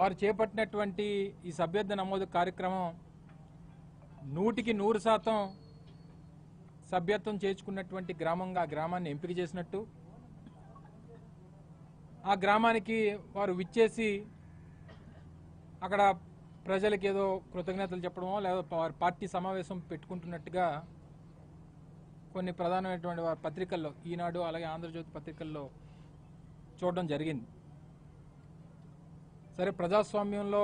వారు చేపట్టినటువంటి ఈ సభ్యత్వ నమోదు కార్యక్రమం నూటికి నూరు శాతం సభ్యత్వం చేర్చుకున్నటువంటి గ్రామంగా ఆ గ్రామాన్ని ఎంపిక చేసినట్టు. ఆ గ్రామానికి వారు విచ్చేసి అక్కడ ప్రజలకు ఏదో కృతజ్ఞతలు చెప్పడమో లేదా వారి పార్టీ సమావేశం పెట్టుకుంటున్నట్టుగా కొన్ని ప్రధానమైనటువంటి వారి పత్రికల్లో ఈనాడు అలాగే ఆంధ్రజ్యోతి పత్రికల్లో చూడడం జరిగింది. సరే ప్రజాస్వామ్యంలో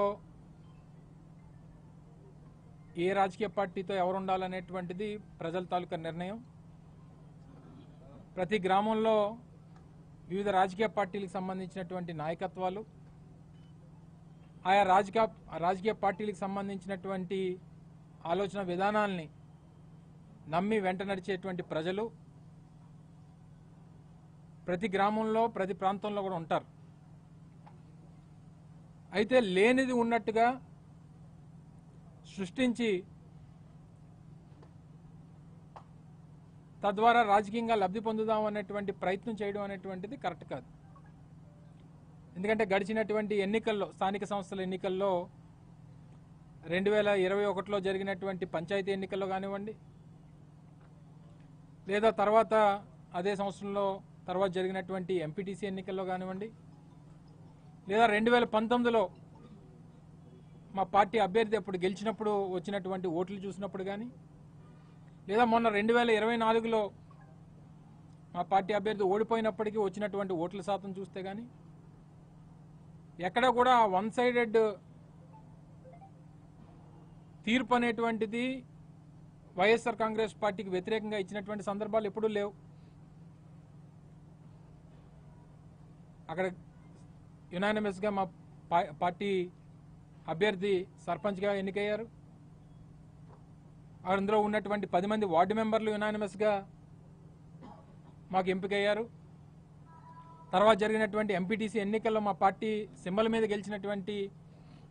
ఏ రాజకీయ పార్టీతో ఎవరు ఉండాలనేటువంటిది ప్రజల తాలూకా నిర్ణయం. ప్రతి గ్రామంలో వివిధ రాజకీయ పార్టీలకు సంబంధించినటువంటి నాయకత్వాలు. ఆయా రాజకీయ రాజకీయ పార్టీలకు సంబంధించినటువంటి ఆలోచన విధానాల్ని నమ్మి వెంట నడిచేటువంటి ప్రజలు. ప్రతి గ్రామంలో ప్రతి ప్రాంతంలో కూడా ఉంటారు. అయితే లేనిది ఉన్నట్టుగా సృష్టించి తద్వారా రాజకీయంగా లబ్ధి పొందుదాం అనేటువంటి ప్రయత్నం చేయడం అనేటువంటిది కరెక్ట్ కాదు. ఎందుకంటే గడిచినటువంటి ఎన్నికల్లో స్థానిక సంస్థల ఎన్నికల్లో రెండు వేల ఇరవై ఒకటిలో జరిగినటువంటి పంచాయతీ ఎన్నికల్లో కానివ్వండి లేదా తర్వాత అదే సంవత్సరంలో తర్వాత జరిగినటువంటి ఎంపీటీసీ ఎన్నికల్లో కానివ్వండి లేదా రెండు వేల పంతొమ్మిదిలో మా పార్టీ అభ్యర్థి అప్పుడు గెలిచినప్పుడు వచ్చినటువంటి ఓట్లు చూసినప్పుడు కానీ లేదా మొన్న రెండు వేల ఇరవై నాలుగులో మా పార్టీ అభ్యర్థి ఓడిపోయినప్పటికీ వచ్చినటువంటి ఓట్ల శాతం చూస్తే కానీ ఎక్కడ కూడా వన్ సైడెడ్ తీర్పు అనేటువంటిది వైఎస్ఆర్ కాంగ్రెస్ పార్టీకి వ్యతిరేకంగా ఇచ్చినటువంటి సందర్భాలు ఎప్పుడూ లేవు. అక్కడ యునానిమస్గా మా పార్టీ అభ్యర్థి సర్పంచ్గా ఎన్నికయ్యారు. అందులో ఉన్నటువంటి పది మంది వార్డు మెంబర్లు యునానిమస్గా మాకు ఎంపికయ్యారు. తర్వాత జరిగినటువంటి ఎంపీటీసీ ఎన్నికల్లో మా పార్టీ సింబల్ మీద గెలిచినటువంటి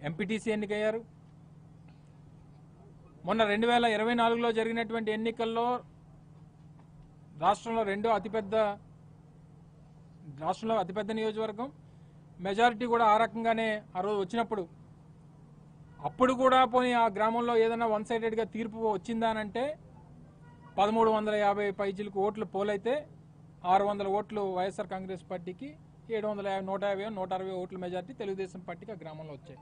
ఎంపీటీసీ ఎన్నికయ్యారు. మొన్న రెండు వేల ఇరవై నాలుగులో జరిగినటువంటి ఎన్నికల్లో రాష్ట్రంలో రెండో అతిపెద్ద రాష్ట్రంలో అతిపెద్ద నియోజకవర్గం మెజారిటీ కూడా ఆ రకంగానే ఆ రోజు వచ్చినప్పుడు. అప్పుడు కూడా పోనీ ఆ గ్రామంలో ఏదైనా వన్ సైడెడ్గా తీర్పు వచ్చిందా అంటే పదమూడు వందల యాభై పైచీలకు ఓట్లు పోలైతే ఆరు వందల ఓట్లు వైఎస్ఆర్ కాంగ్రెస్ పార్టీకి ఏడు వందల యాభై నూట యాభై నూట అరవై ఓట్ల మెజారిటీ తెలుగుదేశం పార్టీకి ఆ గ్రామంలో వచ్చాయి.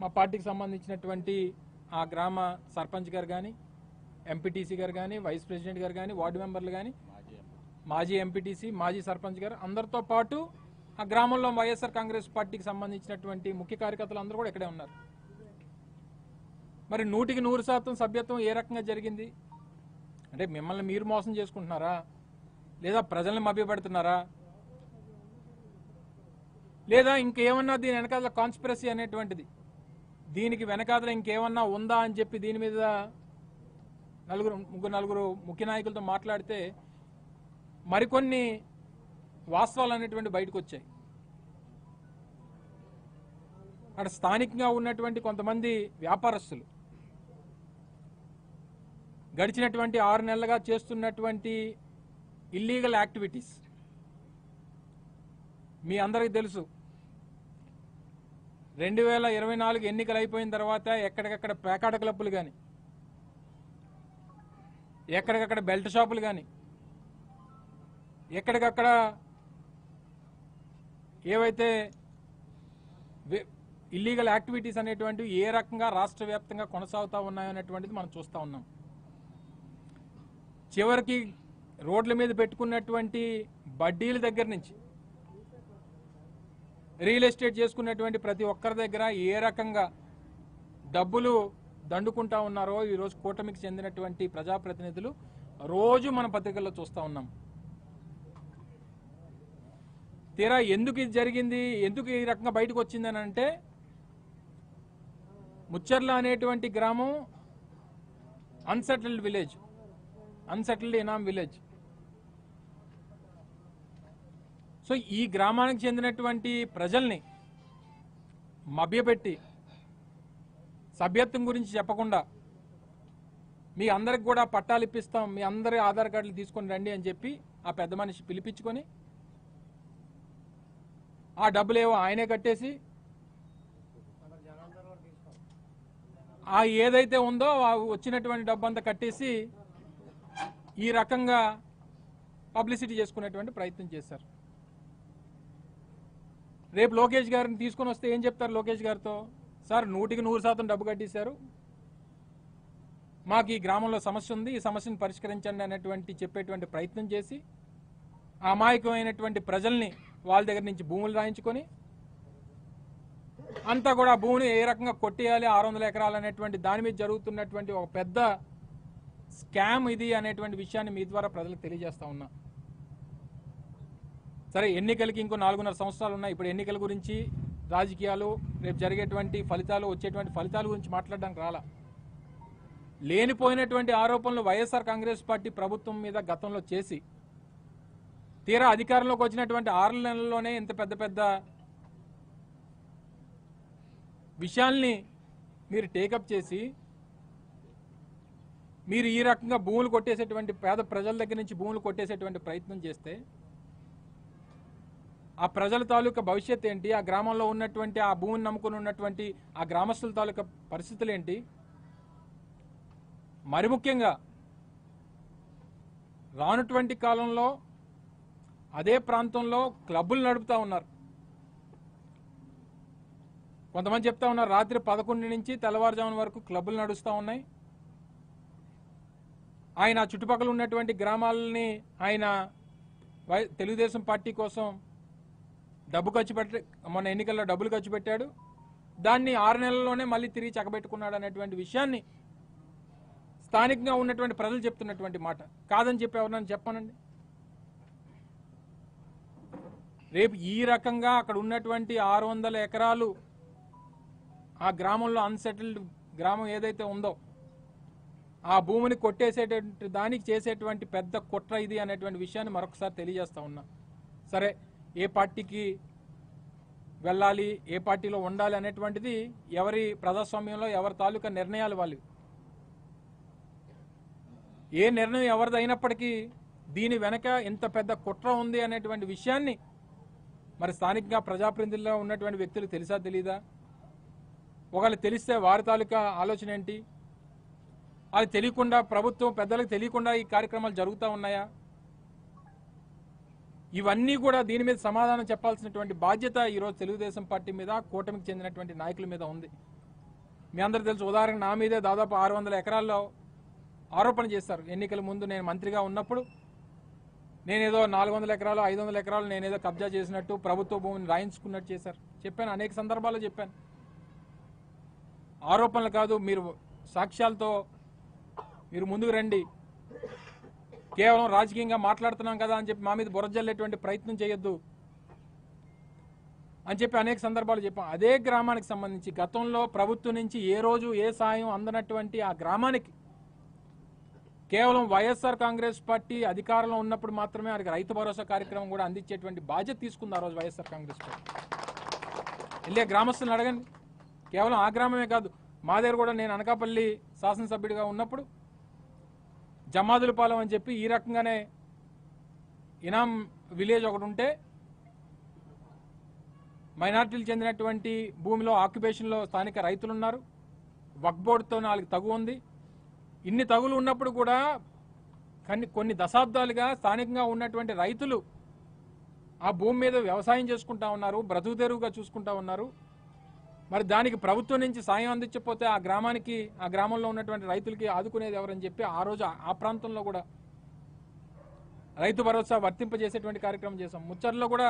మా పార్టీకి సంబంధించినటువంటి ఆ గ్రామ సర్పంచ్ గారు కానీ ఎంపీటీసీ గారు కానీ వైస్ ప్రెసిడెంట్ గారు కానీ వార్డు మెంబర్లు కానీ మాజీ ఎంపీటీసీ మాజీ సర్పంచ్ గారు అందరితో పాటు ఆ గ్రామంలో వైఎస్ఆర్ కాంగ్రెస్ పార్టీకి సంబంధించినటువంటి ముఖ్య కార్యకర్తలు అందరూ కూడా ఇక్కడే ఉన్నారు. మరి నూటికి నూరు శాతం సభ్యత్వం ఏ రకంగా జరిగింది? అంటే మిమ్మల్ని మీరు మోసం చేసుకుంటున్నారా? లేదా ప్రజల్ని మభ్యపెడుతున్నారా? లేదా ఇంకేమన్నా దీని వెనకాల కాన్స్పిరసీ అనేటువంటిది? దీనికి వెనకాల ఇంకేమన్నా ఉందా అని చెప్పి దీని మీద నలుగురు ముగ్గురు నలుగురు ముఖ్య నాయకులతో మాట్లాడితే మరికొన్ని వాస్తవాలు అనేటువంటి బయటకు వచ్చాయి అక్కడ స్థానికంగా ఉన్నటువంటి కొంతమంది వ్యాపారస్తులు గడిచినటువంటి ఆరు నెలలుగా చేస్తున్నటువంటి ఇల్లీగల్ యాక్టివిటీస్ మీ అందరికీ తెలుసు రెండు వేల ఇరవై నాలుగు ఎన్నికలు అయిపోయిన తర్వాత ఎక్కడికక్కడ పేకాట క్లబ్బులు కానీ ఎక్కడికక్కడ బెల్ట్ షాపులు కానీ ఎక్కడికక్కడ ఏవైతే ఇల్లీగల్ యాక్టివిటీస్ అనేటువంటివి ఏ రకంగా రాష్ట్ర వ్యాప్తంగా కొనసాగుతూ ఉన్నాయో అనేటువంటిది మనం చూస్తూ ఉన్నాం. చివరికి రోడ్ల మీద పెట్టుకున్నటువంటి బడ్డీల దగ్గర నుంచి రియల్ ఎస్టేట్ చేసుకున్నటువంటి ప్రతి ఒక్కరి దగ్గర ఏ రకంగా డబ్బులు దండుకుంటా ఉన్నారో ఈరోజు కూటమికి చెందినటువంటి ప్రజాప్రతినిధులు రోజు మన పత్రికల్లో చూస్తూ ఉన్నాం. తీరా ఎందుకు ఇది జరిగింది? ఎందుకు ఈ రకంగా బయటకు వచ్చిందని అంటే ముచ్చర్ల అనేటువంటి గ్రామం అన్సెటిల్డ్ విలేజ్ అన్సెటిల్డ్ ఇనామ్ విలేజ్ సో ఈ గ్రామానికి చెందినటువంటి ప్రజల్ని మభ్యపెట్టి సభ్యత్వం గురించి చెప్పకుండా మీ అందరికి కూడా పట్టాలు ఇప్పిస్తాం మీ అందరి ఆధార్ కార్డులు తీసుకొని రండి అని చెప్పి ఆ పెద్ద మనిషి పిలిపించుకొని ఆ డబ్బులేవో ఆయనే కట్టేసి ఆ ఏదైతే ఉందో ఆ వచ్చినటువంటి డబ్బంతా కట్టేసి ఈ రకంగా పబ్లిసిటీ చేసుకునేటువంటి ప్రయత్నం చేశారు. రేపు లోకేష్ గారిని తీసుకొని వస్తే ఏం చెప్తారు లోకేష్ గారితో? సార్ నూటికి నూరు శాతం డబ్బు కట్టేశారు. మాకు ఈ గ్రామంలో సమస్య ఉంది ఈ సమస్యను పరిష్కరించండి అనేటువంటి చెప్పేటువంటి ప్రయత్నం చేసి అమాయకమైనటువంటి ప్రజల్ని వాళ్ళ దగ్గర నుంచి భూములు రాయించుకొని అంతా కూడా భూమిని ఏ రకంగా కొట్టేయాలి ఆరు వందల ఎకరాలు అనేటువంటి దాని మీద జరుగుతున్నటువంటి ఒక పెద్ద స్కామ్ ఇది అనేటువంటి విషయాన్ని మీ ద్వారా ప్రజలకు తెలియజేస్తా ఉన్నా. సరే ఎన్నికలకి ఇంకో నాలుగున్నర సంవత్సరాలు ఉన్నాయి. ఇప్పుడు ఎన్నికల గురించి రాజకీయాలు రేపు జరిగేటువంటి ఫలితాలు వచ్చేటువంటి ఫలితాల గురించి మాట్లాడడానికి రాలా. లేనిపోయినటువంటి ఆరోపణలు వైఎస్ఆర్ కాంగ్రెస్ పార్టీ ప్రభుత్వం మీద గతంలో చేసి తీరా అధికారంలోకి వచ్చినటువంటి ఆరు నెలల్లోనే ఇంత పెద్ద పెద్ద విషయాల్ని మీరు టేకప్ చేసి మీరు ఈ రకంగా భూములు కొట్టేసేటువంటి పేద ప్రజల దగ్గర నుంచి భూములు కొట్టేసేటువంటి ప్రయత్నం చేస్తే ఆ ప్రజల తాలూకా భవిష్యత్ ఏంటి? ఆ గ్రామంలో ఉన్నటువంటి ఆ భూమిని నమ్ముకుని ఉన్నటువంటి ఆ గ్రామస్తుల తాలూకా పరిస్థితులు ఏంటి? మరి ముఖ్యంగా రానటువంటి కాలంలో అదే ప్రాంతంలో క్లబ్బులు నడుపుతా ఉన్నారు. కొంతమంది చెప్తా ఉన్నారు రాత్రి పదకొండు నుంచి తెల్లవారుజామున వరకు క్లబ్బులు నడుస్తూ ఉన్నాయి. ఆయన చుట్టుపక్కల ఉన్నటువంటి గ్రామాలని ఆయన వై- తెలుగుదేశం పార్టీ కోసం డబ్బు ఖర్చు పెట్టి మొన్న ఎన్నికల్లో డబ్బులు ఖర్చు పెట్టాడు. దాన్ని ఆరు నెలల్లోనే మళ్ళీ తిరిగి చక్కబెట్టుకున్నాడు అనేటువంటి విషయాన్ని స్థానికంగా ఉన్నటువంటి ప్రజలు చెప్తున్నటువంటి మాట. కాదని చెప్పి ఎవరన్నా చెప్పానండి. రేపు ఈ రకంగా అక్కడ ఉన్నటువంటి ఆరు వందల ఎకరాలు ఆ గ్రామంలో అన్సెటిల్డ్ గ్రామం ఏదైతే ఉందో ఆ భూమిని కొట్టేసేటువంటి దానికి చేసేటువంటి పెద్ద కుట్ర ఇది అనేటువంటి విషయాన్ని మరొకసారి తెలియజేస్తా ఉన్నా. సరే ఏ పార్టీకి వెళ్ళాలి ఏ పార్టీలో ఉండాలి అనేటువంటిది ఎవరి ప్రజాస్వామ్యంలో ఎవరి తాలూకా నిర్ణయాలు వాళ్ళు. ఏ నిర్ణయం ఎవరిది అయినప్పటికీ దీని వెనక ఇంత పెద్ద కుట్ర ఉంది అనేటువంటి విషయాన్ని మరి స్థానికంగా ప్రజాప్రతినిధుల్లో ఉన్నటువంటి వ్యక్తులు తెలుసా తెలీదా? ఒకవేళ తెలిస్తే వారి తాలూకా ఆలోచన ఏంటి? అది తెలియకుండా ప్రభుత్వం పెద్దలకు తెలియకుండా ఈ కార్యక్రమాలు జరుగుతూ ఉన్నాయా? ఇవన్నీ కూడా దీని మీద సమాధానం చెప్పాల్సినటువంటి బాధ్యత ఈరోజు తెలుగుదేశం పార్టీ మీద కూటమికి చెందినటువంటి నాయకుల మీద ఉంది. మీ అందరు తెలుసు ఉదాహరణ నా మీదే దాదాపు ఆరు వందల ఎకరాల్లో ఆరోపణ చేస్తారు ఎన్నికల ముందు నేను మంత్రిగా ఉన్నప్పుడు నేనేదో నాలుగు వందల ఎకరాలు ఐదు వందల ఎకరాలు నేనేదో కబ్జా చేసినట్టు ప్రభుత్వ భూమిని రాయించుకున్నట్టు చేశారు. చెప్పాను అనేక సందర్భాల్లో చెప్పాను. ఆరోపణలు కాదు మీరు సాక్ష్యాలతో మీరు ముందుకు రండి. కేవలం రాజకీయంగా మాట్లాడుతున్నాం కదా అని చెప్పి మా మీద బురజల్లేటువంటి ప్రయత్నం చేయొద్దు అని చెప్పి అనేక సందర్భాలు చెప్పాం. అదే గ్రామానికి సంబంధించి గతంలో ప్రభుత్వం నుంచి ఏ రోజు ఏ సాయం అందనటువంటి ఆ గ్రామానికి కేవలం వైఎస్ఆర్ కాంగ్రెస్ పార్టీ అధికారంలో ఉన్నప్పుడు మాత్రమే వారికి రైతు భరోసా కార్యక్రమం కూడా అందించేటువంటి బాధ్యత తీసుకుంది ఆ రోజు వైఎస్ఆర్ కాంగ్రెస్ పార్టీ. వెళ్ళే గ్రామస్తులను అడగండి. కేవలం ఆ గ్రామమే కాదు మా దగ్గర కూడా నేను అనకాపల్లి శాసనసభ్యుడిగా ఉన్నప్పుడు జమాదులపాలెం అని చెప్పి ఈ రకంగానే ఇనాం విలేజ్ ఒకటి ఉంటే మైనార్టీలు చెందినటువంటి భూమిలో ఆక్యుపేషన్లో స్థానిక రైతులు ఉన్నారు వక్ బోర్డుతో నాలుగు తగు ఉంది. ఇన్ని తగులు ఉన్నప్పుడు కూడా కొన్ని కొన్ని దశాబ్దాలుగా స్థానికంగా ఉన్నటువంటి రైతులు ఆ భూమి మీద వ్యవసాయం చేసుకుంటా ఉన్నారు బ్రతుకు తెరువుగా చూసుకుంటా ఉన్నారు. మరి దానికి ప్రభుత్వం నుంచి సాయం అందించకపోతే ఆ గ్రామానికి ఆ గ్రామంలో ఉన్నటువంటి రైతులకి ఆదుకునేది ఎవరని చెప్పి ఆ రోజు ఆ- ప్రాంతంలో కూడా రైతు భరోసా వర్తింపజేసేటువంటి కార్యక్రమం చేశాం. ముచ్చర్లో కూడా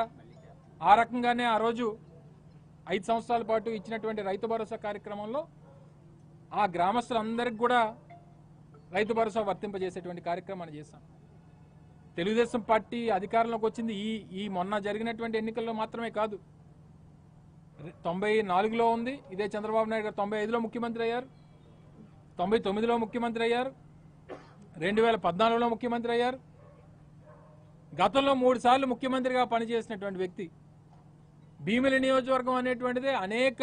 ఆ రకంగానే ఆ రోజు ఐదు సంవత్సరాల పాటు ఇచ్చినటువంటి రైతు భరోసా కార్యక్రమంలో ఆ గ్రామస్తులందరికీ కూడా రైతు భరోసా వర్తింపజేసేటువంటి కార్యక్రమాన్ని చేశాం తెలుగుదేశం పార్టీ అధికారంలోకి వచ్చింది ఈ ఈ మొన్న జరిగినటువంటి ఎన్నికల్లో మాత్రమే కాదు. తొంభై నాలుగులో ఉంది. ఇదే చంద్రబాబు నాయుడు గారు తొంభై ఐదులో ముఖ్యమంత్రి అయ్యారు. తొంభై తొమ్మిదిలో ముఖ్యమంత్రి అయ్యారు. రెండు వేల పద్నాలుగులో ముఖ్యమంత్రి అయ్యారు. గతంలో మూడు సార్లు ముఖ్యమంత్రిగా పనిచేసినటువంటి వ్యక్తి భీమిలి నియోజకవర్గం అనేటువంటిదే అనేక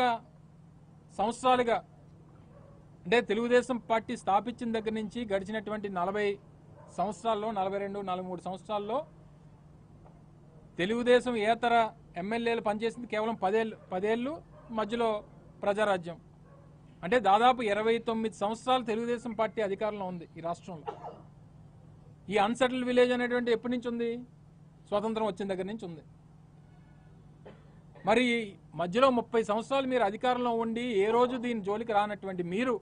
సంవత్సరాలుగా అంటే తెలుగుదేశం పార్టీ స్థాపించిన దగ్గర నుంచి గడిచినటువంటి నలభై సంవత్సరాల్లో నలభై రెండు నలభై మూడు సంవత్సరాల్లో తెలుగుదేశం ఏతర ఎమ్మెల్యేలు పనిచేసింది కేవలం పదేళ్ళు పదేళ్ళు మధ్యలో ప్రజారాజ్యం. అంటే దాదాపు ఇరవై తొమ్మిది సంవత్సరాలు తెలుగుదేశం పార్టీ అధికారంలో ఉంది ఈ రాష్ట్రంలో. ఈ అన్సెటిల్డ్ విలేజ్ అనేటువంటి ఎప్పటి నుంచి ఉంది? స్వాతంత్రం వచ్చిన దగ్గర నుంచి ఉంది. మరి మధ్యలో ముప్పై సంవత్సరాలు మీరు అధికారంలో ఉండి ఏ రోజు దీని జోలికి రానటువంటి మీరు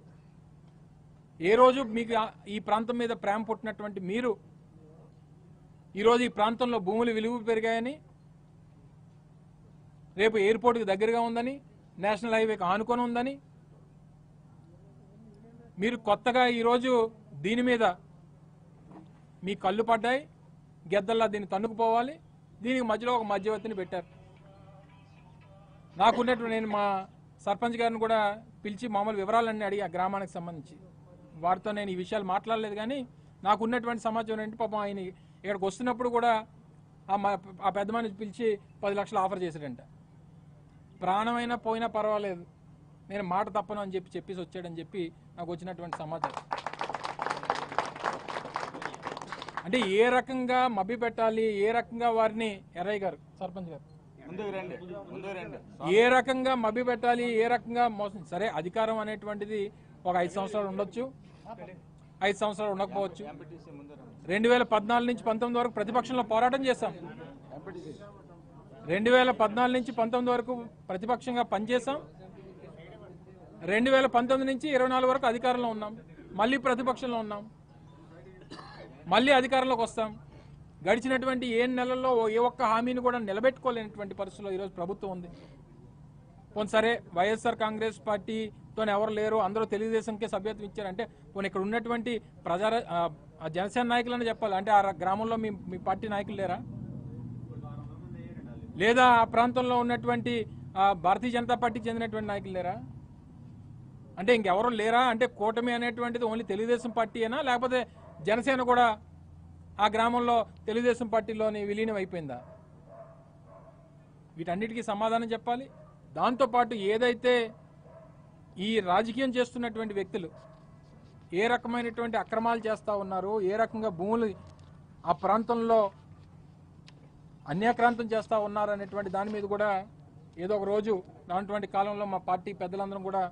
ఏ రోజు మీకు ఈ ప్రాంతం మీద ప్రేమ పుట్టినటువంటి మీరు ఈరోజు ఈ ప్రాంతంలో భూములు విలువ పెరిగాయని రేపు ఎయిర్పోర్ట్కి దగ్గరగా ఉందని నేషనల్ హైవేకి ఆనుకొని ఉందని మీరు కొత్తగా ఈరోజు దీని మీద మీ కళ్ళు పడ్డాయి గెద్దల్లా దీన్ని తన్నుకుపోవాలి దీనికి మధ్యలో ఒక మధ్యవర్తిని పెట్టారు. నాకున్నటువంటి నేను మా సర్పంచ్ గారిని కూడా పిలిచి మామూలు వివరాలన్నీ అడిగి ఆ గ్రామానికి సంబంధించి. వారితో నేను ఈ విషయాలు మాట్లాడలేదు కానీ నాకు ఉన్నటువంటి సమాచారం ఏంటి? పాపం ఆయన ఇక్కడికి వస్తున్నప్పుడు కూడా ఆ ఆ పెద్ద మనిషి పిలిచి పది లక్షలు ఆఫర్ చేశాడంట. ప్రాణమైనా పోయినా పర్వాలేదు. నేను మాట తప్పను అని చెప్పి చెప్పేసి వచ్చాడని చెప్పి నాకు వచ్చినటువంటి సమాచారం. అంటే ఏ రకంగా మభ్య పెట్టాలి ఏ రకంగా వారిని ఎర్రయ్య గారు సర్పంచ్ గారు? ఏ రకంగా మభ్య పెట్టాలి ఏ రకంగా మోసం సరే అధికారం అనేటువంటిది ఒక ఐదు సంవత్సరాలు ఉండొచ్చు ఐదు సంవత్సరాలు ఉండకపోవచ్చు. రెండు వేల పద్నాలుగు నుంచి పంతొమ్మిది వరకు ప్రతిపక్షంలో పోరాటం చేశాం. రెండు వేల పద్నాలుగు నుంచి పంతొమ్మిది వరకు ప్రతిపక్షంగా పనిచేశాం. రెండు వేల పంతొమ్మిది నుంచి ఇరవై నాలుగు వరకు అధికారంలో ఉన్నాం. మళ్ళీ ప్రతిపక్షంలో ఉన్నాం. మళ్ళీ అధికారంలోకి వస్తాం. గడిచినటువంటి ఏ నెలల్లో ఏ ఒక్క హామీని కూడా నిలబెట్టుకోలేనటువంటి పరిస్థితుల్లో ఈరోజు ప్రభుత్వం ఉంది. పోనీ సరే వైఎస్ఆర్ కాంగ్రెస్ పార్టీతో ఎవరు లేరు అందరూ తెలుగుదేశంకే సభ్యత్వం ఇచ్చారంటే పోనీ ఇక్కడ ఉన్నటువంటి ప్రజా జనసేన నాయకులని చెప్పాలి. అంటే ఆ గ్రామంలో మీ మీ పార్టీ నాయకులు లేరా? లేదా ఆ ప్రాంతంలో ఉన్నటువంటి భారతీయ జనతా పార్టీకి చెందినటువంటి నాయకులు లేరా? అంటే ఇంకెవరు లేరా? అంటే కూటమి అనేటువంటిది ఓన్లీ తెలుగుదేశం పార్టీయేనా? లేకపోతే జనసేన కూడా ఆ గ్రామంలో తెలుగుదేశం పార్టీలోని విలీనం అయిపోయిందా? వీటన్నిటికీ సమాధానం చెప్పాలి. దాంతోపాటు ఏదైతే ఈ రాజకీయం చేస్తున్నటువంటి వ్యక్తులు ఏ రకమైనటువంటి అక్రమాలు చేస్తూ ఉన్నారు ఏ రకంగా భూములు ఆ ప్రాంతంలో అన్యాక్రాంతం చేస్తూ ఉన్నారు అనేటువంటి దాని మీద కూడా ఏదో ఒక రోజు రానటువంటి కాలంలో మా పార్టీ పెద్దలందరం కూడా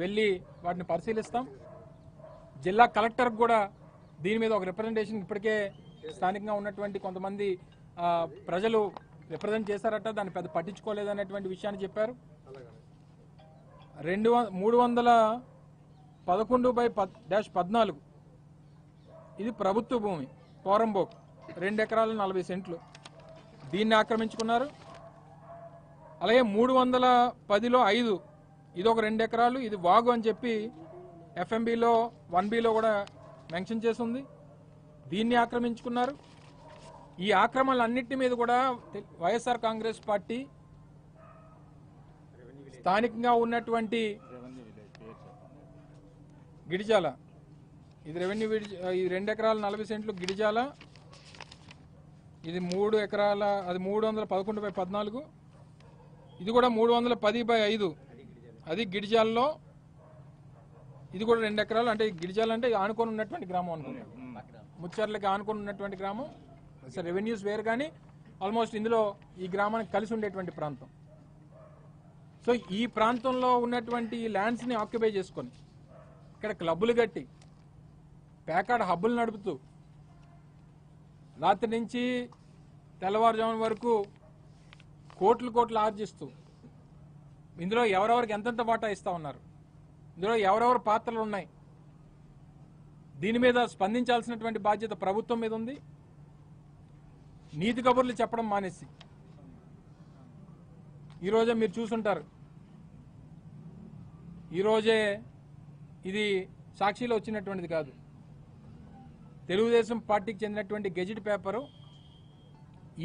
వెళ్ళి వాటిని పరిశీలిస్తాం. జిల్లా కలెక్టర్కి కూడా దీని మీద ఒక రిప్రజెంటేషన్ ఇప్పటికే స్థానికంగా ఉన్నటువంటి కొంతమంది ప్రజలు రిప్రజెంట్ చేశారట. దాన్ని పెద్ద పట్టించుకోలేదు అనేటువంటి విషయాన్ని చెప్పారు. రెండు మూడు వందల పదకొండు బై పద్ డాష్ పద్నాలుగు. ఇది ప్రభుత్వ భూమి పోరంబోక్. రెండు ఎకరాలు నలభై సెంట్లు. దీన్ని ఆక్రమించుకున్నారు. అలాగే మూడు వందల పదిలో ఐదు. ఇది ఒక రెండు ఎకరాలు. ఇది వాగు అని చెప్పి ఎఫ్ఎంబిలో వన్ బిలో కూడా మెన్షన్ చేసి ఉంది దీన్ని ఆక్రమించుకున్నారు. ఈ ఆక్రమణలన్నింటి మీద కూడా వైఎస్ఆర్ కాంగ్రెస్ పార్టీ స్థానికంగా ఉన్నటువంటి గిడిజాల ఇది రెవెన్యూ ఈ ఇది రెండు ఎకరాల నలభై సెంట్లు గిడిజాల ఇది మూడు ఎకరాల అది మూడు వందల పదకొండు బై పద్నాలుగు ఇది కూడా మూడు వందల పది బై ఐదు అది గిడిజాల్లో ఇది కూడా రెండు ఎకరాలు. అంటే గిరిజాలంటే ఆనుకొని ఉన్నటువంటి గ్రామం అనుకుంటాం ముచ్చర్లకి ఆనుకొని ఉన్నటువంటి గ్రామం. అసలు రెవెన్యూస్ వేరు కానీ ఆల్మోస్ట్ ఇందులో ఈ గ్రామానికి కలిసి ఉండేటువంటి ప్రాంతం. సో ఈ ప్రాంతంలో ఉన్నటువంటి ల్యాండ్స్ని ఆక్యుపై చేసుకొని ఇక్కడ క్లబ్బులు కట్టి పేకాడ హబ్బులు నడుపుతూ రాత్రి నుంచి తెల్లవారుజామున వరకు కోట్లు కోట్లు ఆర్జిస్తూ ఇందులో ఎవరెవరికి ఎంతెంత వాటా ఇస్తూ ఉన్నారు? ఇందులో ఎవరెవరు పాత్రలు ఉన్నాయి? దీని మీద స్పందించాల్సినటువంటి బాధ్యత ప్రభుత్వం మీద ఉంది. నీతి కబుర్లు చెప్పడం మానేసి. ఈరోజే మీరు చూసుంటారు. ఈరోజే ఇది సాక్షిలో వచ్చినటువంటిది కాదు. తెలుగుదేశం పార్టీకి చెందినటువంటి గెజిట్ పేపరు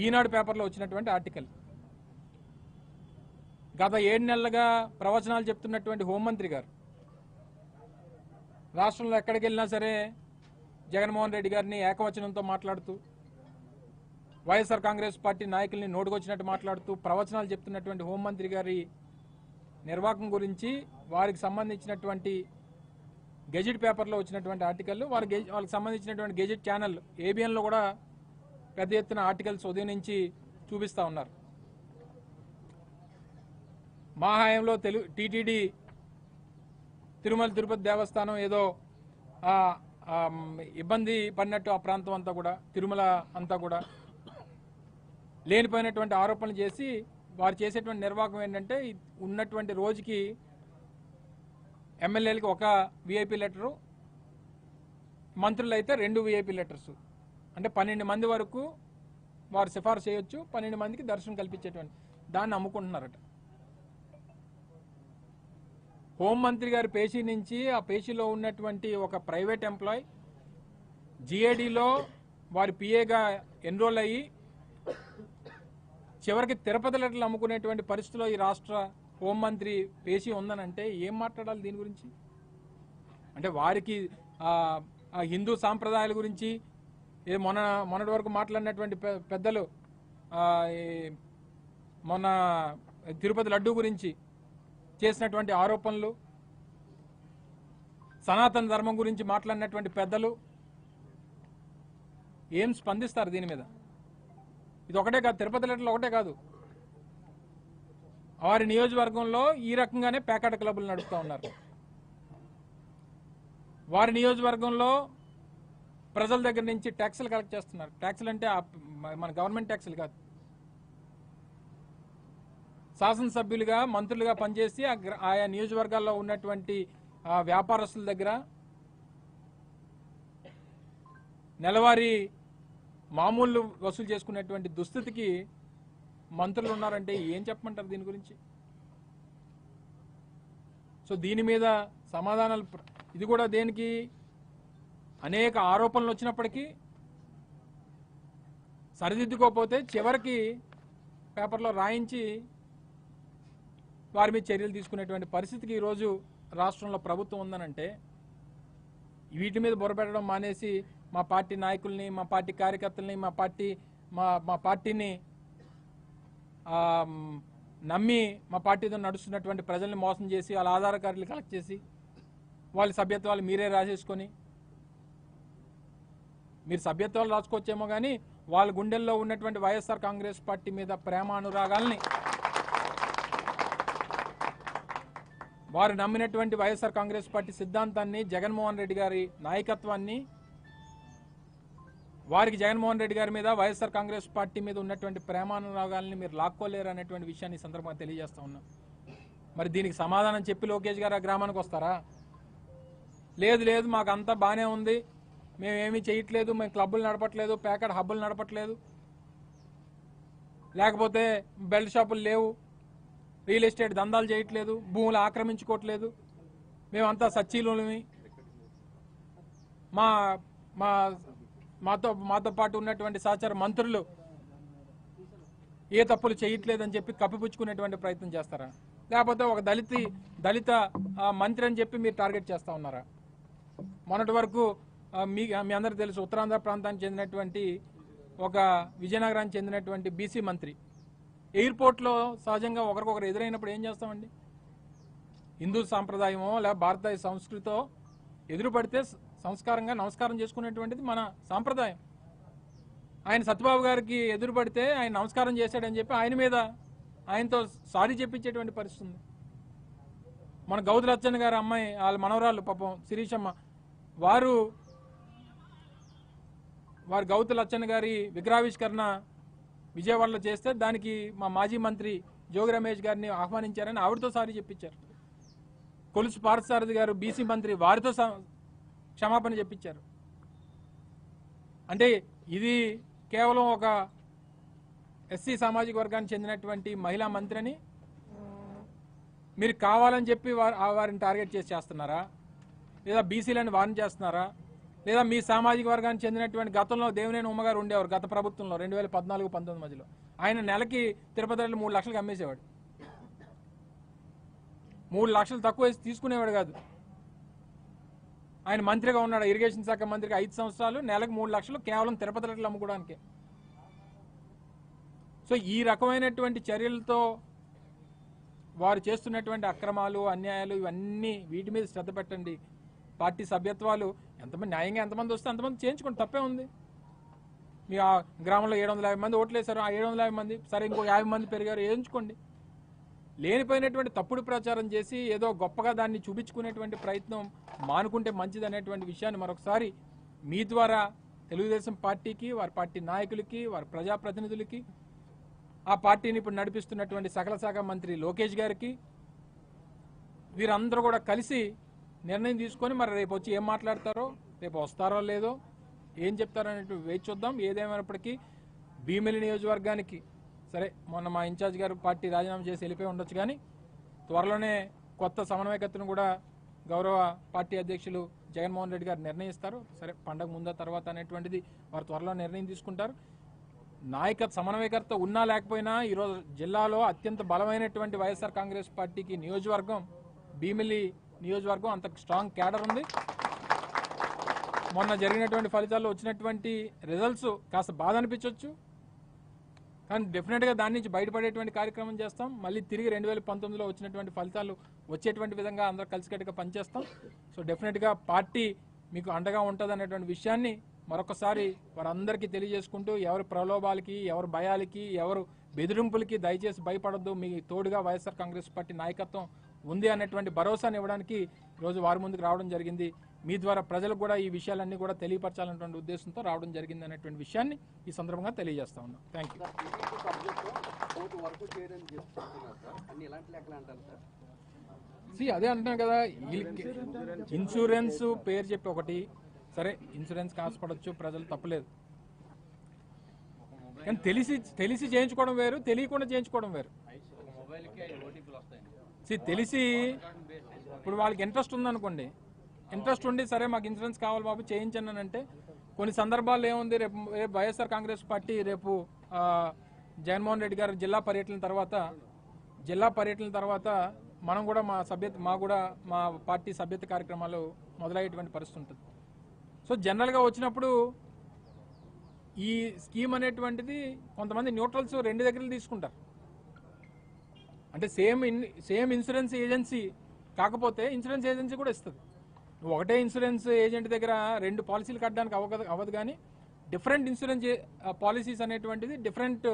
ఈనాడు పేపర్లో వచ్చినటువంటి ఆర్టికల్. గత ఏడు నెలలుగా ప్రవచనాలు చెప్తున్నటువంటి హోంమంత్రి గారు. రాష్ట్రంలో ఎక్కడికి వెళ్ళినా సరే జగన్మోహన్ రెడ్డి గారిని ఏకవచనంతో మాట్లాడుతూ వైఎస్ఆర్ కాంగ్రెస్ పార్టీ నాయకుల్ని నోటుకొచ్చినట్టు మాట్లాడుతూ ప్రవచనాలు చెప్తున్నటువంటి హోంమంత్రి గారి నిర్వాహకం గురించి వారికి సంబంధించినటువంటి గెజిట్ పేపర్లో వచ్చినటువంటి ఆర్టికల్ వారి గెజ్ వాళ్ళకి సంబంధించినటువంటి గెజిట్ ఛానల్ ఏబిఎన్లో కూడా పెద్ద ఎత్తున ఆర్టికల్స్ ఉదయం నుంచి చూపిస్తూ ఉన్నారు. మా హయాంలో తెలుగు టీటీడీ తిరుమల తిరుపతి దేవస్థానం ఏదో ఆ, ఇబ్బంది పడినట్టు ఆ ప్రాంతం అంతా కూడా తిరుమల అంతా కూడా. లేనిపోయినటువంటి ఆరోపణలు చేసి వారు చేసేటువంటి నిర్వాహకం ఏంటంటే ఉన్నటువంటి రోజుకి ఎమ్మెల్యేలకి ఒక విఐపి లెటరు మంత్రులు అయితే రెండు విఐపి లెటర్స్. అంటే పన్నెండు మంది వరకు వారు సిఫార్సు చేయొచ్చు పన్నెండు మందికి దర్శనం కల్పించేటువంటి దాన్ని అమ్ముకుంటున్నారట. హోంమంత్రి గారి పేషీ నుంచి ఆ పేషీలో ఉన్నటువంటి ఒక ప్రైవేట్ ఎంప్లాయ్ జిఏడిలో వారి పిఏగా ఎన్రోల్ అయ్యి చివరికి తిరుపతి లెటర్లు అమ్ముకునేటువంటి పరిస్థితిలో ఈ రాష్ట్ర హోంమంత్రి పేషీ ఉందనంటే ఏం మాట్లాడాలి దీని గురించి? అంటే వారికి ఆ, హిందూ సాంప్రదాయాల గురించి ఏ మొన్న మొన్నటి వరకు మాట్లాడినటువంటి పెద్దలు ఈ మొన్న తిరుపతి లడ్డు గురించి చేసినటువంటి ఆరోపణలు సనాతన ధర్మం గురించి మాట్లాడినటువంటి పెద్దలు ఏం స్పందిస్తారు దీని మీద? ఇది ఒకటే కాదు తిరుపతి లెటర్లు ఒకటే కాదు. వారి నియోజకవర్గంలో ఈ రకంగానే ప్యాకెట్ క్లబ్లు నడుపుతూ ఉన్నారు. వారి నియోజకవర్గంలో ప్రజల దగ్గర నుంచి ట్యాక్సులు కలెక్ట్ చేస్తున్నారు. ట్యాక్సులు అంటే మన గవర్నమెంట్ ట్యాక్సులు కాదు. శాసనసభ్యులుగా మంత్రులుగా పనిచేసి ఆయా నియోజకవర్గాల్లో ఉన్నటువంటి వ్యాపారస్తుల దగ్గర నెలవారీ మామూలు వసూలు చేసుకునేటువంటి దుస్థితికి మంత్రులు ఉన్నారంటే ఏం చెప్పమంటారు దీని గురించి? సో దీని మీద సమాధానాలు ఇది కూడా దేనికి అనేక ఆరోపణలు వచ్చినప్పటికీ సరిదిద్దుకోకపోతే చివరికి పేపర్లో రాయించి వారి మీద చర్యలు తీసుకునేటువంటి పరిస్థితికి ఈరోజు రాష్ట్రంలో ప్రభుత్వం ఉందనంటే వీటి మీద బొరపెట్టడం మానేసి మా పార్టీ నాయకుల్ని మా పార్టీ కార్యకర్తల్ని మా పార్టీ మా మా పార్టీని నమ్మి మా పార్టీతో నడుస్తున్నటువంటి ప్రజల్ని మోసం చేసి వాళ్ళ ఆధార కార్డులు కలెక్ట్ చేసి వాళ్ళ సభ్యత్వాలు మీరే రాసేసుకొని మీరు సభ్యత్వాలు రాసుకోవచ్చేమో కానీ వాళ్ళ గుండెల్లో ఉన్నటువంటి వైఎస్ఆర్ కాంగ్రెస్ పార్టీ మీద ప్రేమ అనురాగాల్ని వారు నమ్మినటువంటి వైఎస్ఆర్ కాంగ్రెస్ పార్టీ సిద్ధాంతాన్ని జగన్మోహన్ రెడ్డి గారి నాయకత్వాన్ని వారికి జగన్మోహన్ రెడ్డి గారి మీద వైఎస్ఆర్ కాంగ్రెస్ పార్టీ మీద ఉన్నటువంటి ప్రేమానురాగాల్ని మీరు లాక్కోలేరు అనేటువంటి విషయాన్ని సందర్భంగా తెలియజేస్తా ఉన్నా. మరి దీనికి సమాధానం చెప్పి లోకేష్ గారు ఆ గ్రామానికి వస్తారా? లేదు లేదు మాకు అంతా బాగానే ఉంది. మేమేమీ చేయట్లేదు మేము క్లబ్బులు నడపట్లేదు ప్యాకెట్ హబ్బులు నడపట్లేదు. లేకపోతే బెల్ట్ షాపులు లేవు. రియల్ ఎస్టేట్ దందాలు చేయట్లేదు భూములు ఆక్రమించుకోవట్లేదు. మేమంతా సచ్చీలోని. మా మా మాతో మాతో పాటు ఉన్నటువంటి సహచార మంత్రులు ఏ తప్పులు చేయట్లేదని చెప్పి కప్పిపుచ్చుకునేటువంటి ప్రయత్నం చేస్తారా? లేకపోతే ఒక దళిత దళిత మంత్రి అని చెప్పి మీరు టార్గెట్ చేస్తా ఉన్నారా? మొన్నటి వరకు మీ మీ అందరికీ తెలుసు ఉత్తరాంధ్ర ప్రాంతానికి చెందినటువంటి ఒక విజయనగరానికి చెందినటువంటి బీసీ మంత్రి. ఎయిర్పోర్ట్లో సహజంగా ఒకరికొకరు ఎదురైనప్పుడు ఏం చేస్తామండి? హిందూ సాంప్రదాయమో లేదా భారతీయ సంస్కృతితో ఎదురుపడితే సంస్కారంగా నమస్కారం చేసుకునేటువంటిది మన సాంప్రదాయం. ఆయన సత్యబాబు గారికి ఎదురుపడితే ఆయన నమస్కారం చేశాడని చెప్పి ఆయన మీద ఆయనతో సారీ చెప్పించేటువంటి పరిస్థితి ఉంది. మన గౌతు గారి అమ్మాయి వాళ్ళ మనవరాలు పాపం శిరీషమ్మ వారు వారు గౌతులచ్చన్న గారి విగ్రహావిష్కరణ విజయవాడలో చేస్తే దానికి మా మాజీ మంత్రి జోగి రమేష్ గారిని ఆహ్వానించారని ఆవిడతో సారీ చెప్పించారు. కొలుసు పార్థసారథి గారు బీసీ మంత్రి వారితో స- క్షమాపణ చెప్పించారు. అంటే ఇది కేవలం ఒక ఎస్సీ సామాజిక వర్గానికి చెందినటువంటి మహిళా మంత్రిని మీరు కావాలని చెప్పి వారు ఆ వారిని టార్గెట్ చేసి చేస్తున్నారా? లేదా బీసీలను వార్న్ చేస్తున్నారా? లేదా మీ సామాజిక వర్గానికి చెందినటువంటి గతంలో దేవినేని ఉమ్మగారు ఉండేవారు గత ప్రభుత్వంలో రెండు వేల పద్నాలుగు పంతొమ్మిది మధ్యలో. ఆయన నెలకి తిరుపతి మూడు లక్షలకు అమ్మేసేవాడు. మూడు లక్షలు తక్కువ వేసి తీసుకునేవాడు కాదు. ఆయన మంత్రిగా ఉన్నాడు ఇరిగేషన్ శాఖ మంత్రిగా ఐదు సంవత్సరాలు నెలకు మూడు లక్షలు కేవలం తిరుపతి రెట్లు అమ్ముకోవడానికి. సో ఈ రకమైనటువంటి చర్యలతో వారు చేస్తున్నటువంటి అక్రమాలు అన్యాయాలు ఇవన్నీ వీటి మీద శ్రద్ధ పెట్టండి. పార్టీ సభ్యత్వాలు ఎంతమంది న్యాయంగా ఎంతమంది వస్తే అంతమంది చేయించుకోండి తప్పే ఉంది. మీ ఆ గ్రామంలో ఏడు వందల యాభై మంది ఓట్లు వేశారు ఆ ఏడు వందల యాభై మంది సరే ఇంకో యాభై మంది పెరిగారు వేయించుకోండి లేనిపోయినటువంటి తప్పుడు ప్రచారం చేసి ఏదో గొప్పగా దాన్ని చూపించుకునేటువంటి ప్రయత్నం మానుకుంటే మంచిది అనేటువంటి విషయాన్ని మరొకసారి మీ ద్వారా తెలుగుదేశం పార్టీకి వారి పార్టీ నాయకులకి వారి ప్రజాప్రతినిధులకి ఆ పార్టీని ఇప్పుడు నడిపిస్తున్నటువంటి సకల శాఖ మంత్రి లోకేష్ గారికి వీరందరూ కూడా కలిసి నిర్ణయం తీసుకొని మరి రేపు వచ్చి ఏం మాట్లాడతారో రేపు వస్తారో లేదో ఏం చెప్తారో వేచి చూద్దాం. ఏదేమైనప్పటికీ భీమిలి నియోజకవర్గానికి సరే మొన్న మా ఇన్ఛార్జ్ గారు పార్టీ రాజీనామా చేసి వెళ్ళిపోయి ఉండొచ్చు కానీ త్వరలోనే కొత్త సమన్వయకర్తను కూడా గౌరవ పార్టీ అధ్యక్షులు జగన్మోహన్ రెడ్డి గారు నిర్ణయిస్తారు. సరే పండగ ముందా తర్వాత అనేటువంటిది వారు త్వరలో నిర్ణయం తీసుకుంటారు. నాయక సమన్వయకర్త ఉన్నా లేకపోయినా ఈరోజు జిల్లాలో అత్యంత బలమైనటువంటి వైఎస్ఆర్ కాంగ్రెస్ పార్టీకి నియోజకవర్గం భీమిలి నియోజకవర్గం అంత స్ట్రాంగ్ క్యాడర్ ఉంది. మొన్న జరిగినటువంటి ఫలితాల్లో వచ్చినటువంటి రిజల్ట్స్ కాస్త బాధ అనిపించవచ్చు కానీ డెఫినెట్గా దాని నుంచి బయటపడేటువంటి కార్యక్రమం చేస్తాం. మళ్ళీ తిరిగి రెండు వేల పంతొమ్మిదిలో వచ్చినటువంటి ఫలితాలు వచ్చేటువంటి విధంగా అందరూ కలిసికట్టుగా పనిచేస్తాం. సో డెఫినెట్గా పార్టీ మీకు అండగా ఉంటుంది అనేటువంటి విషయాన్ని మరొకసారి వారందరికీ తెలియజేసుకుంటూ ఎవరి ప్రలోభాలకి ఎవరి భయాలకి ఎవరు బెదిరింపులకి దయచేసి భయపడొద్దు. మీ తోడుగా వైఎస్ఆర్ కాంగ్రెస్ పార్టీ నాయకత్వం ఉంది అనేటువంటి భరోసాని ఇవ్వడానికి ఈరోజు వారి ముందుకు రావడం జరిగింది. మీ ద్వారా ప్రజలకు కూడా ఈ విషయాలన్నీ కూడా తెలియపరచాలన్నటువంటి ఉద్దేశంతో రావడం జరిగింది అనేటువంటి విషయాన్ని ఈ సందర్భంగా తెలియజేస్తా ఉన్నాం. థ్యాంక్ యూ సి అదే అంటున్నాను కదా ఇన్సూరెన్స్ పేరు చెప్పి ఒకటి. సరే ఇన్సూరెన్స్ కాసుపడవచ్చు ప్రజలు తప్పలేదు. కానీ తెలిసి తెలిసి చేయించుకోవడం వేరు తెలియకుండా చేయించుకోవడం వేరు. తెలిసి ఇప్పుడు వాళ్ళకి ఇంట్రెస్ట్ ఉందనుకోండి. ఇంట్రెస్ట్ ఉండి సరే మాకు ఇన్సూరెన్స్ కావాలి బాబు చేయించండి అని అంటే కొన్ని సందర్భాల్లో ఏముంది? రేపు రేపు వైఎస్ఆర్ కాంగ్రెస్ పార్టీ రేపు జగన్మోహన్ రెడ్డి గారు జిల్లా పర్యటన తర్వాత జిల్లా పర్యటన తర్వాత మనం కూడా మా సభ్యత మా కూడా మా పార్టీ సభ్యత కార్యక్రమాలు మొదలయ్యేటువంటి పరిస్థితి ఉంటుంది. సో జనరల్గా వచ్చినప్పుడు ఈ స్కీమ్ అనేటువంటిది కొంతమంది న్యూట్రల్స్ రెండు దగ్గరలు తీసుకుంటారు. అంటే same in same insurance agency కాకపోతే ఇన్సూరెన్స్ ఏజెన్సీ కూడా ఇస్తుంది. నువ్వు ఒకటే ఇన్సూరెన్స్ ఏజెంట్ దగ్గర రెండు పాలసీలు కట్టడానికి అవ్వదు అవ్వదు కానీ డిఫరెంట్ ఇన్సూరెన్స్ పాలసీస్ అనేటువంటిది డిఫరెంట్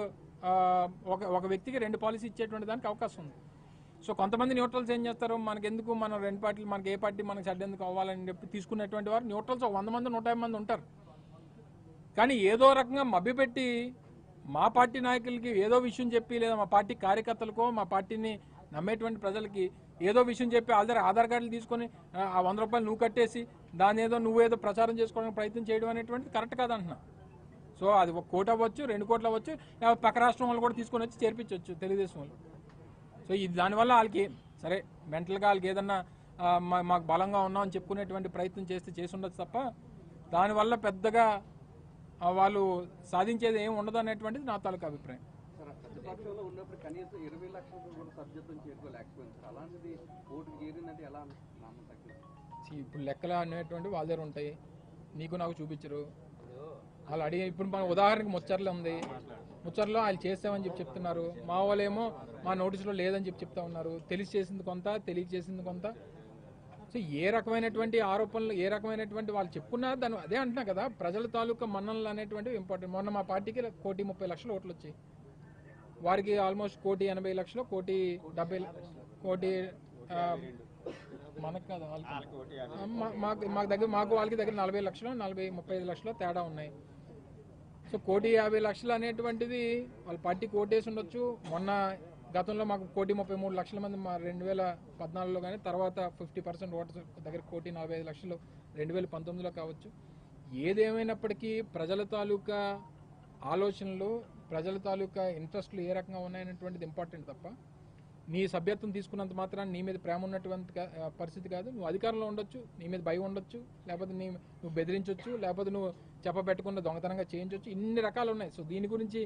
ఒక ఒక వ్యక్తికి రెండు పాలసీ ఇచ్చేటువంటి దానికి అవకాశం ఉంది. సో కొంతమంది న్యూట్రల్స్ ఏం చేస్తారు? మనకి ఎందుకు మనం రెండు పార్టీలు మనకి ఏ పార్టీ మనకి చెడ్డ ఎందుకు అవ్వాలని చెప్పి తీసుకునేటువంటి వారు న్యూట్రల్స్ ఒక వంద మంది నూట మంది ఉంటారు. కానీ ఏదో రకంగా మభ్యపెట్టి మా పార్టీ నాయకులకి ఏదో విషయం చెప్పి లేదా మా పార్టీ కార్యకర్తలకో మా పార్టీని నమ్మేటువంటి ప్రజలకి ఏదో విషయం చెప్పి ఆధార్ ఆధార్ కార్డులు తీసుకొని ఆ, వంద రూపాయలు నువ్వు కట్టేసి దాని ఏదో నువ్వేదో ప్రచారం చేసుకోవడానికి ప్రయత్నం చేయడం అనేటువంటిది కరెక్ట్ కాదంటున్నా. సో అది ఒక కోట అవ్వచ్చు రెండు కోట్లు అవ్వచ్చు లేకపోతే పక్క రాష్ట్రం వాళ్ళు కూడా తీసుకొని వచ్చి చేర్పించవచ్చు తెలుగుదేశం వాళ్ళు. సో ఇది దానివల్ల వాళ్ళకి సరే మెంటల్గా వాళ్ళకి ఏదన్నా మా- మాకు బలంగా ఉన్నామని చెప్పుకునేటువంటి ప్రయత్నం చేస్తే చేసి ఉండొచ్చు తప్ప దానివల్ల పెద్దగా వాళ్ళు సాధించేది ఏం ఉండదు అనేటువంటిది నా తాలూకా అభిప్రాయం. ఇప్పుడు లెక్కలు అనేటువంటి వాళ్ళ దగ్గర ఉంటాయి. నీకు నాకు చూపించరు. వాళ్ళు అడిగి ఇప్పుడు మన ఉదాహరణకి ముచ్చర్లో ఉంది. ముచ్చర్లో వాళ్ళు చేసామని చెప్పి చెప్తున్నారు. మా వాళ్ళేమో మా నోటీసులో లేదని చెప్పి చెప్తా ఉన్నారు. తెలిసి చేసింది కొంత తెలియక చేసింది కొంత. సో ఏ రకమైనటువంటి ఆరోపణలు ఏ రకమైనటువంటి వాళ్ళు చెప్పుకున్నారు దాని అదే అంటున్నా కదా ప్రజల తాలూకా మన్ననలు అనేటువంటివి ఇంపార్టెంట్ మొన్న మా పార్టీకి కోటి ముప్పై లక్షలు ఓట్లు వచ్చాయి. వారికి ఆల్మోస్ట్ కోటి ఎనభై లక్షలు కోటి డెబ్బై కోటి మనకు కాదు మా- మాకు మాకు దగ్గర మాకు వాళ్ళకి దగ్గర నలభై లక్షలు నలభై ముప్పై ఐదు లక్షలు తేడా ఉన్నాయి. సో కోటి యాభై లక్షలు అనేటువంటిది వాళ్ళ పార్టీ కోటేసి ఉండొచ్చు. మొన్న గతంలో మాకు కోటి ముప్పై మూడు లక్షల మంది మా రెండు వేల పద్నాలుగులో కానీ తర్వాత ఫిఫ్టీ పర్సెంట్ ఓటర్స్ దగ్గర కోటి నలభై ఐదు లక్షలు రెండు వేల పంతొమ్మిదిలో కావచ్చు. ఏదేమైనప్పటికీ ప్రజల తాలూకా ఆలోచనలు ప్రజల తాలూకా ఇంట్రెస్ట్లు ఏ రకంగా ఉన్నాయనేటువంటిది ఇంపార్టెంట్ తప్ప నీ సభ్యత్వం తీసుకున్నంత మాత్రాన్ని నీ మీద ప్రేమ ఉన్నటువంటి పరిస్థితి కాదు. నువ్వు అధికారంలో ఉండొచ్చు నీ మీద భయం ఉండొచ్చు లేకపోతే నీ నువ్వు బెదిరించవచ్చు లేకపోతే నువ్వు చెప్పబెట్టకుండా దొంగతనంగా చేయించవచ్చు ఇన్ని రకాలు ఉన్నాయి. సో దీని గురించి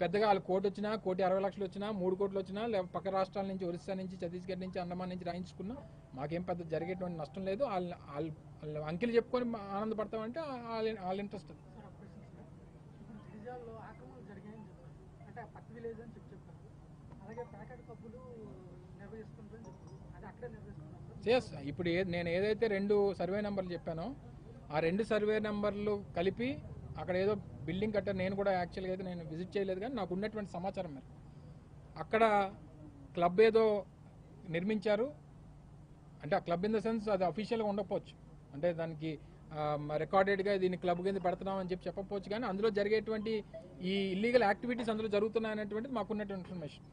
పెద్దగా వాళ్ళు కోటి వచ్చినా కోటి అరవై లక్షలు వచ్చినా మూడు కోట్లు వచ్చినా లేకపోతే పక్క రాష్ట్రాల నుంచి ఒరిస్సా నుంచి ఛత్తీస్గఢ్ నుంచి అండమాన్ నుంచి రాయించుకున్నా మాకేం పెద్ద జరిగేటువంటి నష్టం లేదు. వాళ్ళ వాళ్ళ వాళ్ళ అంకెలు చెప్పుకొని ఆనందపడతామంటే వాళ్ళ వాళ్ళ ఇంట్రెస్ట్ ఎస్ ఇప్పుడు నేను ఏదైతే రెండు సర్వే నెంబర్లు చెప్పానో ఆ రెండు సర్వే నెంబర్లు కలిపి అక్కడ ఏదో బిల్డింగ్ కట్టారు నేను కూడా యాక్చువల్గా అయితే నేను విజిట్ చేయలేదు కానీ నాకు ఉన్నటువంటి సమాచారం మేరకు అక్కడ క్లబ్ ఏదో నిర్మించారు. అంటే ఆ క్లబ్ ఇన్ ద సెన్స్ అది అఫీషియల్గా ఉండకపోవచ్చు. అంటే దానికి రికార్డెడ్గా దీన్ని క్లబ్ కింద పెడుతున్నాం అని చెప్పి చెప్పకపోవచ్చు కానీ అందులో జరిగేటువంటి ఈ ఇల్లీగల్ యాక్టివిటీస్ అందులో జరుగుతున్నాయనేటువంటిది మాకున్నటువంటి ఇన్ఫర్మేషన్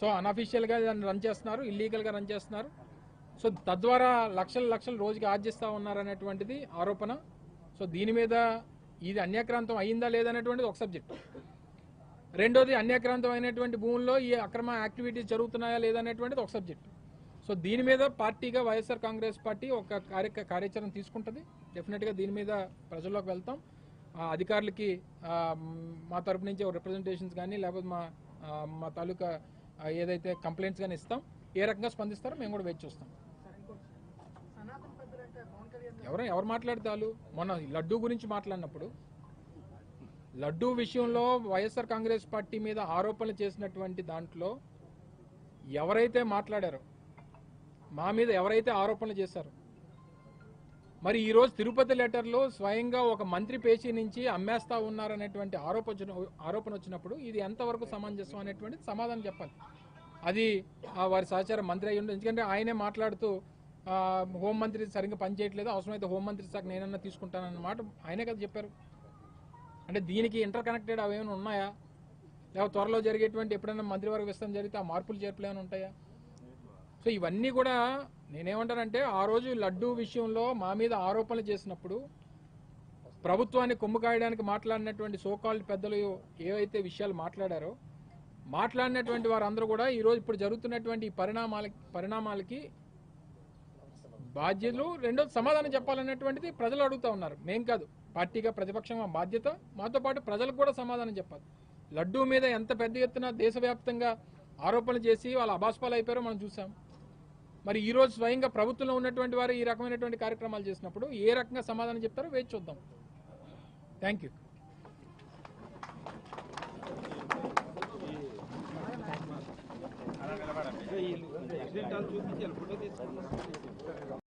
సో అన్అఫీషియల్గా దాన్ని రన్ చేస్తున్నారు ఇల్లీగల్గా రన్ చేస్తున్నారు. సో తద్వారా లక్షల లక్షలు రోజుకి ఆర్జిస్తూ ఉన్నారనేటువంటిది ఆరోపణ. సో దీని మీద ఇది అన్యాక్రాంతం అయిందా లేదనేటువంటిది ఒక సబ్జెక్ట్. రెండోది అన్యాక్రాంతం అయినటువంటి భూముల్లో ఈ అక్రమ యాక్టివిటీస్ జరుగుతున్నాయా లేదనేటువంటిది ఒక సబ్జెక్ట్. సో దీని మీద పార్టీగా వైఎస్ఆర్ కాంగ్రెస్ పార్టీ ఒక కార్య కార్యాచరణ తీసుకుంటుంది. డెఫినెట్గా దీని మీద ప్రజల్లోకి వెళ్తాం. ఆ అధికారులకి మా తరపు నుంచి రిప్రజెంటేషన్స్ కానీ లేకపోతే మా మా తాలూకా ఏదైతే కంప్లైంట్స్ కానీ ఇస్తాం ఏ రకంగా స్పందిస్తారో మేము కూడా వేచి చూస్తాం సార్ ఇంకోటి సనాతన పెద్దలు అంటే పవన్ కళ్యాణ్ గారు ఎవరు ఎవరు మాట్లాడితే మొన్న లడ్డూ గురించి మాట్లాడినప్పుడు లడ్డూ విషయంలో వైఎస్ఆర్ కాంగ్రెస్ పార్టీ మీద ఆరోపణలు చేసినటువంటి దాంట్లో ఎవరైతే మాట్లాడారో మా మీద ఎవరైతే ఆరోపణలు చేశారో మరి ఈరోజు తిరుపతి లెటర్లో స్వయంగా ఒక మంత్రి పేచీ నుంచి అమ్మేస్తా ఉన్నారనేటువంటి ఆరోపణ ఆరోపణ వచ్చినప్పుడు ఇది ఎంతవరకు సమంజసం అనేటువంటి సమాధానం చెప్పాలి. అది ఆ వారి సహచార మంత్రి అయి ఉండదు ఎందుకంటే ఆయనే మాట్లాడుతూ హోంమంత్రి సరిగ్గా పనిచేయట్లేదు అవసరమైతే హోంమంత్రి శాఖ నేనన్నా తీసుకుంటానన్నమాట. ఆయనే కదా చెప్పారు. అంటే దీనికి ఇంటర్ కనెక్టెడ్ అవేమైనా ఉన్నాయా? లేదా త్వరలో జరిగేటువంటి ఎప్పుడైనా మంత్రివర్గ విస్తరణ జరిగితే ఆ మార్పులు చేర్పులు ఏమైనా ఉంటాయా? సో ఇవన్నీ కూడా నేనేమంటానంటే ఆ రోజు లడ్డూ విషయంలో మా మీద ఆరోపణలు చేసినప్పుడు ప్రభుత్వాన్ని కొమ్ము కాయడానికి మాట్లాడినటువంటి సోకాల్డ్ పెద్దలు ఏవైతే విషయాలు మాట్లాడారో మాట్లాడినటువంటి వారందరూ కూడా ఈరోజు ఇప్పుడు జరుగుతున్నటువంటి ఈ పరిణామాల పరిణామాలకి బాధ్యులు రెండో సమాధానం చెప్పాలనేటువంటిది ప్రజలు అడుగుతా ఉన్నారు. మేం కాదు. పార్టీగా ప్రతిపక్షం మా బాధ్యత. మాతో పాటు ప్రజలకు కూడా సమాధానం చెప్పాలి. లడ్డూ మీద ఎంత పెద్ద ఎత్తున దేశవ్యాప్తంగా ఆరోపణలు చేసి వాళ్ళు అభాస్పాలు అయిపోయారో మనం చూసాం. మరి ఈరోజు స్వయంగా ప్రభుత్వంలో ఉన్నటువంటి వారు ఈ రకమైనటువంటి కార్యక్రమాలు చేసినప్పుడు ఏ రకంగా సమాధానం చెప్తారో వేచి చూద్దాం. థ్యాంక్ యూ చూపించాలి ఫోటో